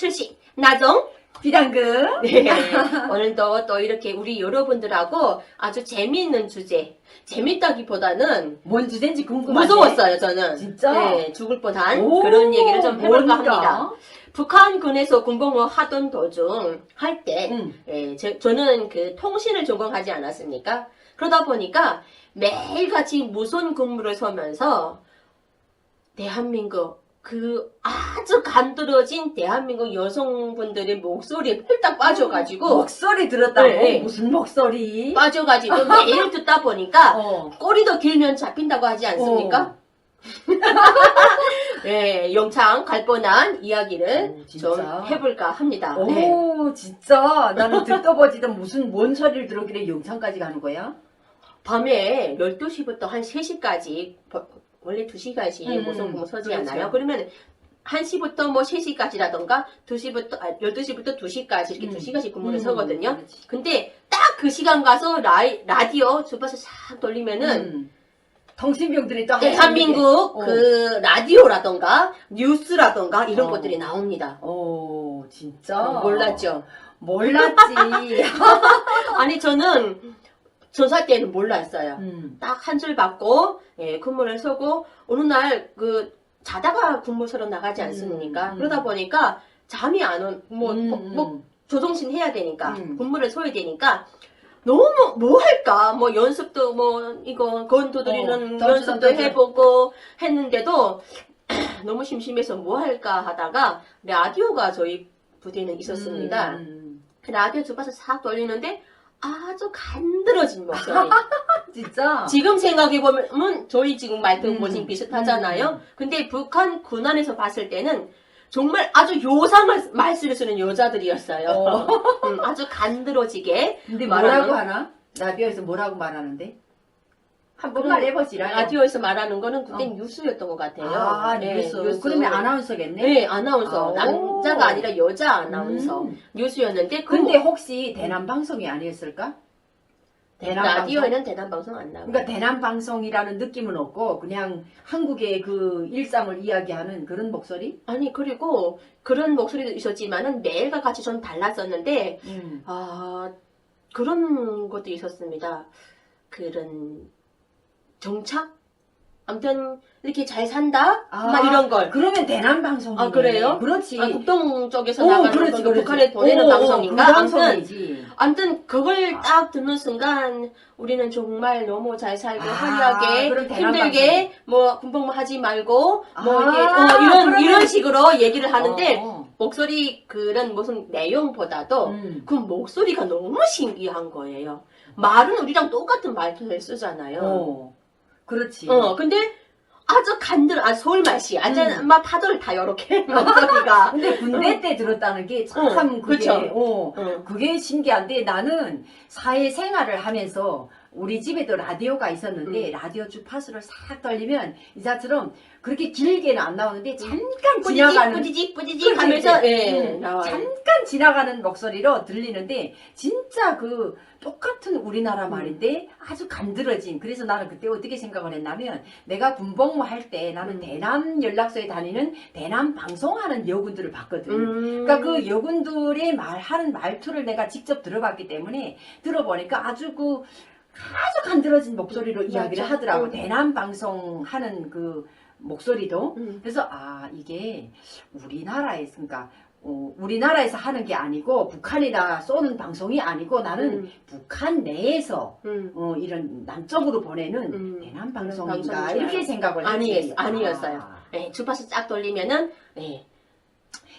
출신 나정 비당금. 네, 오늘도 또 이렇게 우리 여러분들하고 아주 재미있는 주제 재밌다기보다는 뭔 주제인지 궁금하네. 무서웠어요 저는 진짜? 네, 죽을 뻔한 오, 그런 얘기를 좀 해볼까 뭔가? 합니다 북한군에서 군복무 하던 도중 할때 응. 예, 제- 저는 그 통신을 전공하지 않았습니까? 그러다 보니까 매일같이 무선 근무를 서면서 대한민국 그 아주 간드러진 대한민국 여성분들의 목소리에 홀딱 빠져가지고 목소리 들었다고? 네, 네. 무슨 목소리? 빠져가지고 매일 듣다 보니까 어. 꼬리도 길면 잡힌다고 하지 않습니까? 네, 영창 갈 뻔한 이야기를 오, 진짜? 좀 해볼까 합니다. 오, 네. 진짜. 나는 듣도 보지도 무슨 뭔 소리를 들었길래 영창까지 가는 거야? 밤에 12시부터 한 3시까지, 원래 2시간씩 음, 모성 근무 서지 그렇죠. 않아요? 그러면 1시부터 뭐 3시까지라던가 2시부터, 아, 12시부터 2시까지 이렇게 음. 2시간씩 근무를 음, 서거든요. 그렇지. 근데 딱 그 시간 가서 라이, 라디오 주파수 싹 돌리면은 음. 통신병들이 또 하얀 대한민국 게- 어. 그 라디오라던가 뉴스라던가 이런 어. 것들이 나옵니다. 오, 진짜. 몰랐죠? 몰랐지. 아니 저는 전사 때는 몰랐어요. 음. 딱한 줄 받고 예, 근무를 서고 어느 날 그 자다가 근무서로 나가지 않습니까? 음, 음. 그러다 보니까 잠이 안 온, 뭐, 음, 뭐, 뭐 음. 조정신 해야 되니까 음. 근무를 서야 되니까 너무 뭐 할까 뭐 연습도 뭐 이거 건 두드리는 어, 연습도. 해보고 했는데도 너무 심심해서 뭐 할까 하다가 라디오가 저희 부대는 있었습니다. 음. 그 라디오 주파수 싹 돌리는데 아주 간드러진 목소리. 진짜. 지금 생각해보면 저희 지금 말투 음, 뭐지 비슷하잖아요. 음. 근데 북한 군안에서 봤을 때는 정말 아주 요상한 말수를 쓰는 여자들이었어요. 어. 음, 아주 간드러지게 근데 뭐라고 하나? 라디오에서 뭐라고 말하는데? 한 번만 해보시라. 라디오에서 말하는 거는 그때 어. 뉴스였던 것 같아요. 아, 네, 뉴스. 그러면 아나운서겠네? 네, 아나운서. 아, 남자가 오. 아니라 여자 아나운서. 음. 뉴스였는데 그 근데 혹시 대남 방송이 아니었을까? 대남 방송? 라디오에는 대남 방송 안 나와요. 그러니까 대남 방송이라는 느낌은 없고 그냥 한국의 그 일상을 이야기하는 그런 목소리? 아니 그리고 그런 목소리도 있었지만은 매일과 같이 좀 달랐었는데 음. 아 그런 것도 있었습니다. 그런 정착? 아무튼 이렇게 잘 산다? 아, 막 이런 걸. 그러면 대남 방송이네. 아, 그래요? 그렇지. 아, 국동 쪽에서 오, 나가는 그렇지, 거, 그렇지. 북한에 보내는 오, 방송인가? 그 아무튼. 아무튼 그걸 아. 딱 듣는 순간 우리는 정말 너무 잘 살고 아, 화려하게 힘들게 뭐 군복무 하지 말고 뭐 아, 이렇게 어, 이런 그러면- 이런 식으로 얘기를 하는데 어, 목소리 그런 무슨 내용보다도 음. 그 목소리가 너무 신기한 거예요. 말은 우리랑 똑같은 말투를 쓰잖아요. 어. 그렇지. 어, 근데 아주 간들, 아 서울 말씨, 아주 음. 막 파도를 다 이렇게 목소리가. 근데 군대 때 들었다는 게 참 어, 그게 그쵸. 어, 어. 그게 신기한데 나는 사회생활을 하면서 우리 집에도 라디오가 있었는데 음. 라디오 주파수를 싹 돌리면 이자처럼 그렇게 길게는 안 나오는데 잠깐 뿌지직, 지나가는 뿌지직, 뿌지직 하면서. 예, 음. 잠깐 지나가는 목소리로 들리는데 진짜 그 똑같은 우리나라 음. 말인데 아주 간드러진 그래서 나는 그때 어떻게 생각을 했냐면 내가 군복무 할 때 나는 음. 대남 연락소에 다니는 대남 방송하는 여군들을 봤거든. 음. 그러니까 그 여군들의 말하는 말투를 내가 직접 들어봤기 때문에 들어보니까 아주 그 아주 간드러진 목소리로 이야기를 맞아. 하더라고. 음. 대남 방송 하는 그 목소리도. 음. 그래서 아 이게 우리나라에서 그러니까 어, 우리나라에서 하는 게 아니고 북한에다 쏘는 방송이 아니고 나는 음. 북한 내에서 음. 어, 이런 남쪽으로 보내는 음. 대남 방송인가. 이렇게 생각을 아니었- 했지. 아니었어요. 아, 예, 주파수 쫙 돌리면은, 예.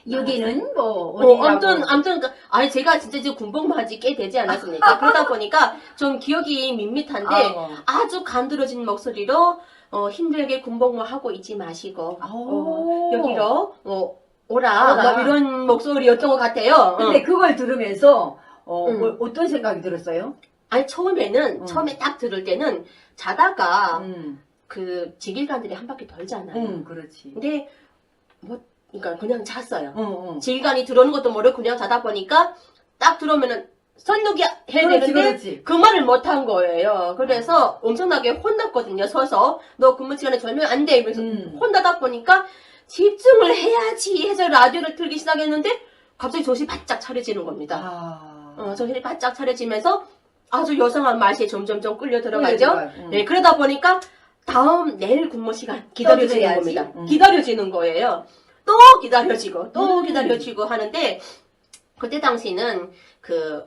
여기는 뭐 어, 어디라고 아무튼, 아무튼, 그- 아니, 제가 진짜 지금 군복무 한지 꽤 되지 않았습니까? 그러다 보니까 좀 기억이 밋밋한데, 어. 아주 간드러진 목소리로, 어, 힘들게 군복무 하고 있지 마시고, 어, 오. 여기로, 어, 오라, 오라. 뭐 이런 목소리였던 것 같아요. 근데 어. 그걸 들으면서 어, 음. 뭐 어떤 생각이 들었어요? 아니, 처음에는, 음. 처음에 딱 들을 때는, 자다가, 음, 그, 지길관들이 한 바퀴 돌잖아요. 음, 그렇지. 근데, 뭐, 그러니까 그냥 잤어요. 어, 어. 지휘관이 들어오는 것도 모르고 그냥 자다 보니까 딱 들어오면은 선누기 해야 그렇지, 되는데 그렇지. 그 말을 못 한 거예요. 그래서 엄청나게 혼났거든요. 서서 너 근무 시간에 졸면 안 돼. 이러면서 음. 혼나다 보니까 집중을 해야지 해서 라디오를 틀기 시작했는데 갑자기 정신이 바짝 차려지는 겁니다. 아. 어, 정신이 바짝 차려지면서 아주 여성한 맛이 점점점 끌려 들어가죠. 음. 네, 그러다 보니까 다음 내일 근무 시간 기다려지는 떠들어야지. 겁니다. 음. 기다려지는 거예요. 또 기다려지고 또 음. 기다려지고 하는데 그때 당시는 그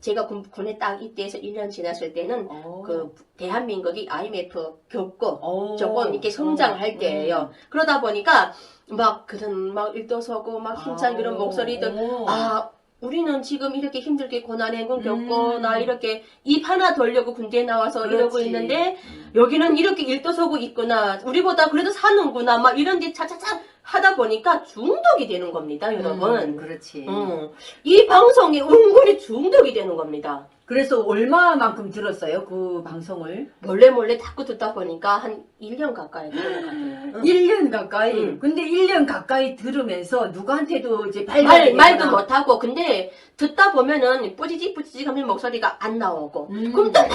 제가 군, 군에 딱 입대해서 1년 지났을 때는 어. 그 대한민국이 IMF 겪고 어. 조금 이렇게 성장할 음. 때예요. 그러다 보니까 막 그런 막 일도 서고 막 힘찬 그런 아. 목소리들 오. 아 우리는 지금 이렇게 힘들게 고난 행군 겪고 음. 나 이렇게 입 하나 돌려고 군대에 나와서 이러고 그렇지. 있는데 음. 여기는 이렇게 일도서고 있구나 우리보다 그래도 사는구나 막 이런 데 차차차 하다 보니까 중독이 되는 겁니다 음, 여러분 그렇지. 음. 이 방송이 은근히 중독이 되는 겁니다 그래서 얼마만큼 들었어요? 그 방송을? 몰래 몰래 자꾸 듣다 보니까 한 1년 가까이 된것 같아요 응. 1년 가까이. 음. 근데 1년 가까이 들으면서 누구한테도 이제 말, 말도. 못하고 근데 듣다 보면은 뿌지직 뿌지직 하는 목소리가 안 나오고 음. 그럼 또막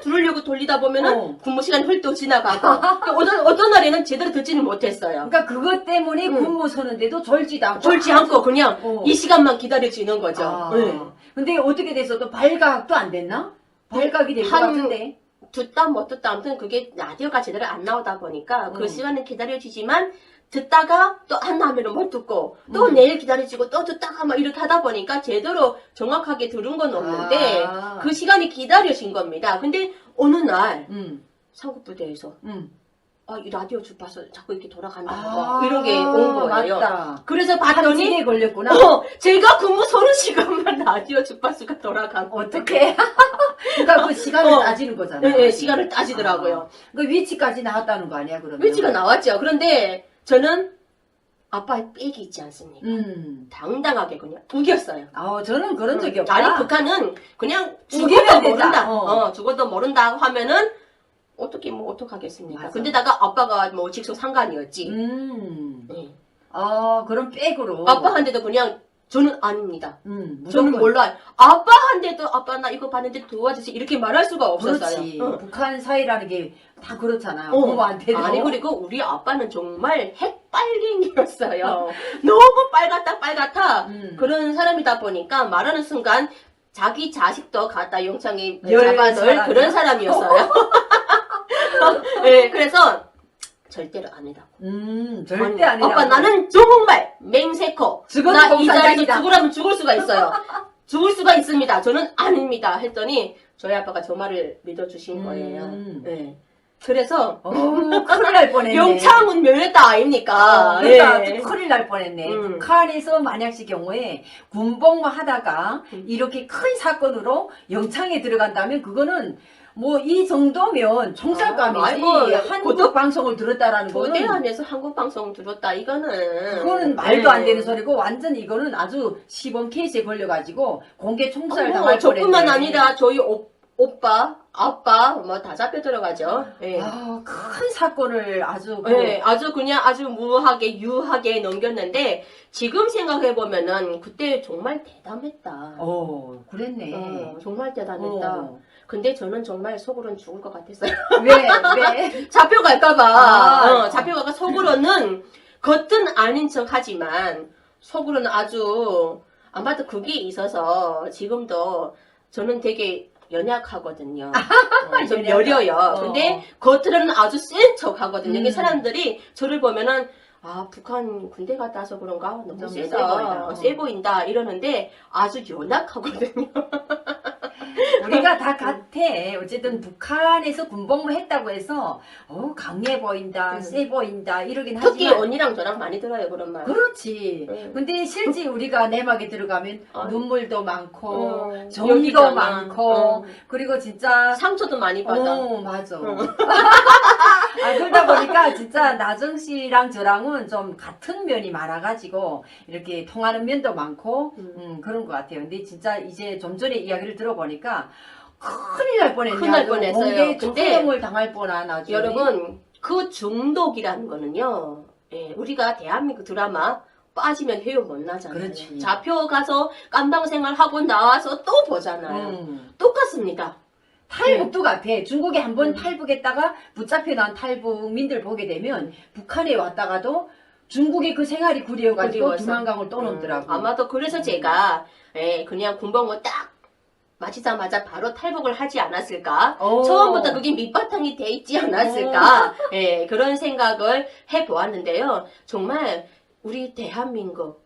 들으려고 돌리다 보면은 어. 근무 시간 훌쩍 지나가고 어떤, 어떤 날에는 제대로 듣지는 못했어요 그러니까 그것 때문에 음. 근무 서는데도 졸지도 않고. 졸지 않고 그냥 어. 이 시간만 기다려지는 거죠 아. 네. 근데 어떻게 돼서 또 발각도 안 됐나? 발각이 될 것 한- 같은데. 듣다 못 듣다 아무튼 그게 라디오가 제대로 안 나오다 보니까 그 음. 시간은 기다려지지만 듣다가 또 안 나오면 못 듣고 또 음. 내일 기다려지고 또 듣다가 막 이렇게 하다 보니까 제대로 정확하게 들은 건 없는데 아. 그 시간이 기다려진 겁니다. 근데 어느 날 음. 상급부대에서 음. 아, 이 라디오 주파수 자꾸 이렇게 돌아간다 아. 이런 게 온 거예요. 맞다. 그래서 봤더니 걸렸구나. 어, 제가 근무 서는 시간만 라디오 주파수가 돌아간 거예요. 어떻게? 그러니까 그 시간을 어. 따지는 거잖아. 네, 네, 시간을 따지더라고요. 아. 그 위치까지 나왔다는 거 아니야, 그러면? 위치가 나왔죠. 그런데 저는 아빠의 빽이 있지 않습니까? 음. 당당하게 그냥 우겼어요. 아, 저는 그런 적이 없다. 아니 북한은 그냥 죽어도. 모른다. 어. 어. 죽어도 모른다 하면은 어떻게 뭐 어떡하겠습니까? 맞아. 근데다가 아빠가 뭐 직속 상관이었지. 음. 네. 아, 그런 백으로. 아빠한테도 그냥 저는 아닙니다. 음, 저는 무조건. 몰라요. 아빠한테도 아빠 나 이거 봤는데 도와주세요. 이렇게 말할 수가 없었어요. 그렇지. 응. 북한 사이라는 게 다 그렇잖아. 어. 부모한테도. 아니 그리고 우리 아빠는 정말 핵빨갱이였어요. 너무 빨갛다 빨갛다. 음. 그런 사람이다 보니까 말하는 순간 자기 자식도 갖다 영창에 열 잡아넣을 사람이야? 그런 사람이었어요. 네, 그래서 절대로 아니다. 음, 절대 아니, 아니라. 아빠 나는 정말 맹세코 죽어도 나 이 자리에서 공산당이다. 죽으라면 죽을 수가 있어요. 죽을 수가 있습니다. 저는 아닙니다. 했더니 저희 아빠가 저 말을 믿어주신 거예요. 음. 네. 그래서 어, 큰일 날 뻔했네. 영창은 멸했다 아닙니까? 어, 그러니까 예. 큰일 날 뻔했네. 음. 북한에서 만약시 경우에 군복무 하다가 음. 이렇게 큰 사건으로 영창에 들어간다면 그거는 뭐 이 정도면 총살감이지. 아, 한국 고독- 방송을 들었다라는 거는 안에서 한국 방송 들었다 이거는 그거는 말도 안 네. 되는 소리고 완전 이거는 아주 시범 케이스에 걸려가지고 공개 총살 어머, 당할 저뿐만 뻔했네. 아니라 저희 오, 오빠, 아빠 뭐 다 잡혀 들어가죠. 예. 아, 큰 사건을 아주 그 예, 아주 그냥 아주 무하게 유하게 넘겼는데 지금 생각해 보면은 그때 정말 대담했다. 어, 그랬네. 어, 정말 대담했다. 어. 근데 저는 정말 속으로는 죽을 것 같았어요. 왜? 왜? 잡혀갈까봐. 아. 어, 잡혀가가 속으로는 겉은 아닌 척 하지만 속으로는 아주 아마도 그게 있어서 지금도 저는 되게 연약하거든요. 어, 좀 여려요. 어. 근데 겉으로는 아주 센 척 하거든요. 음. 사람들이 저를 보면은 아 북한 군대 갔다 와서 그런가 너무 너무 세다 세 보인다. 어, 세 보인다 이러는데 아주 연약하거든요. 우리가 다 같아. 어쨌든 북한에서 군복무 했다고 해서 어 강해 보인다, 음. 세 보인다 이러긴 특히 하지만 언니랑 저랑 많이 들어요 그런 말. 그렇지. 음. 근데 실제 우리가 내막에 들어가면 아. 눈물도 많고 어, 정도 여기잖아. 많고 어. 그리고 진짜 상처도 많이 받아. 어 맞아. 응. 아, 그러다 보니까 진짜 나정 씨랑 저랑은 좀 같은 면이 많아가지고 이렇게 통하는 면도 많고 음. 음, 그런 것 같아요. 근데 진짜 이제 좀 전에 이야기를 들어보니까 큰일 날 뻔했네. 큰일 날 뻔했어요. 공개 근데 처형을 당할 뻔한 아주. 여러분 그 중독이라는 거는요. 예, 우리가 대한민국 드라마 빠지면 헤어 못 나잖아요. 그렇지. 잡혀 가서 깜방 생활 하고 나와서 또 보잖아요. 음. 똑같습니다. 탈북도 같아. 중국에 한번 음. 탈북했다가 붙잡혀 난 탈북민들 보게 되면 북한에 왔다가도 중국의 그 생활이 그리워가지고 그리워서. 두만강을 떠넘더라고. 음, 아마도 그래서 제가 예, 그냥 군복무 딱 마치자마자 바로 탈북을 하지 않았을까? 어. 처음부터 그게 밑바탕이 돼 있지 않았을까? 예, 그런 생각을 해 보았는데요. 정말 우리 대한민국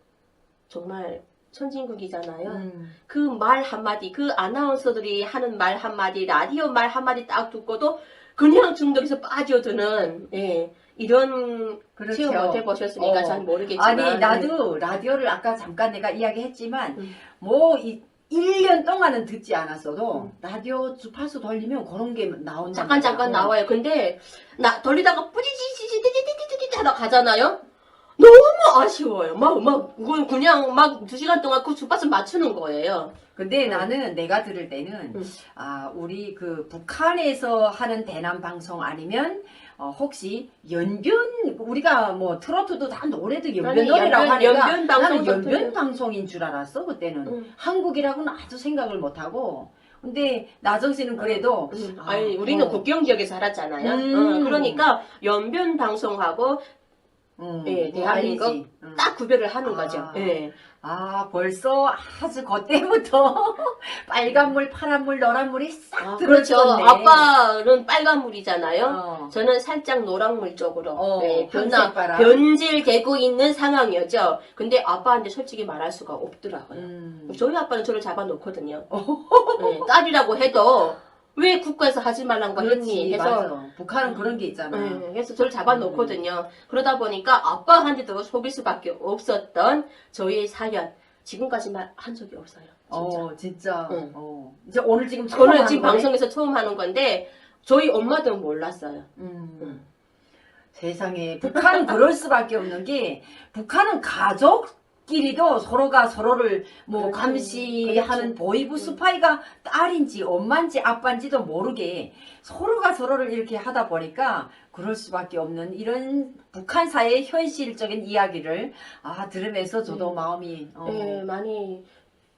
정말 선진국이잖아요. 음. 그말 한마디, 그 아나운서들이 하는 말 한마디, 라디오 말 한마디 딱 듣고도 그냥 중독에서 빠져드는 예, 이런 그렇죠. 체험 못 해보셨으니까 어. 잘 모르겠지만 아니 나도 라디오를 아까 잠깐 내가 이야기했지만 음. 뭐 이, 1년 동안은 듣지 않았어도 음. 라디오 주파수 돌리면 그런 게 나온다. 잠깐 잠깐 나와요. 근데 나 돌리다가 뿌리지지지 띠띠띠띠띠 하다 가잖아요. 너무 아쉬워요. 막, 막, 그건 그냥 막 두 시간 동안 그 주파수 맞추는 거예요. 근데 음. 나는 내가 들을 때는 음. 아 우리 그 북한에서 하는 대남 방송 아니면 어, 혹시 연변 우리가 뭐 트로트도 다 노래도 연변 노래라고 연변- 하니까 연변 나는 방송도 연변 틀려. 방송인 줄 알았어 그때는 음. 한국이라고는 아주 생각을 못 하고 근데 나정 씨는 그래도 음, 아, 아니, 우리는 어. 국경 지역에 살았잖아요. 음. 어, 그러니까 연변 방송하고 음, 예, 뭐 대한민국. 음. 딱 구별을 하는 아. 거죠. 예. 아 벌써 아주 그때부터 빨간물 파란물 노란물이 싹 아, 그렇죠. 아빠는 빨간물이잖아요. 어. 저는 살짝 노란물 쪽으로 어, 네, 변나, 변색바람. 변질되고 있는 상황이었죠. 근데 아빠한테 솔직히 말할 수가 없더라고요. 음. 저희 아빠는 저를 잡아놓거든요. 네, 딸이라고 해도 왜 국가에서 하지 말란 거 했니? 해서 맞아. 북한은 그런 게 있잖아. 네, 그래서 저를 잡아놓거든요. 그러다 보니까 아빠한테도 속일 수밖에 없었던 저희의 사연 지금까지만 한 적이 없어요. 진짜. 어, 진짜. 응. 어. 이제 오늘 지금 처음 하는 지금 거네? 방송에서 처음 하는 건데 저희 엄마도 몰랐어요. 음. 응. 세상에 북한은 그럴 수밖에 없는 게 북한은 가족 끼리도 서로가 서로를 뭐 그렇지. 감시하는 그렇지. 보이브 응. 스파이가 딸인지 엄마인지 아빠인지도 모르게 서로가 서로를 이렇게 하다 보니까 그럴 수밖에 없는 이런 북한 사회의 현실적인 이야기를 아 들으면서 저도 음. 마음이 어, 예, 많이.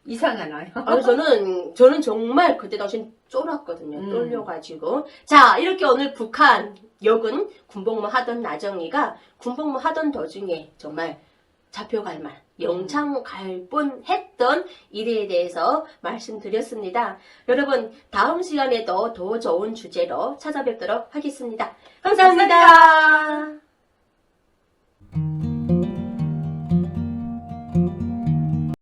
이상하나요? 아니, 저는, 저는 정말 그때 당시 쫄았거든요. 음. 떨려가지고. 자, 이렇게 오늘 북한 역은 군복무 하던 나정이가 군복무 하던 도중에 정말 잡혀갈 말, 영창 갈 뻔 했던 일에 대해서 말씀드렸습니다. 여러분, 다음 시간에도 더 좋은 주제로 찾아뵙도록 하겠습니다 감사합니다. 감사합니다.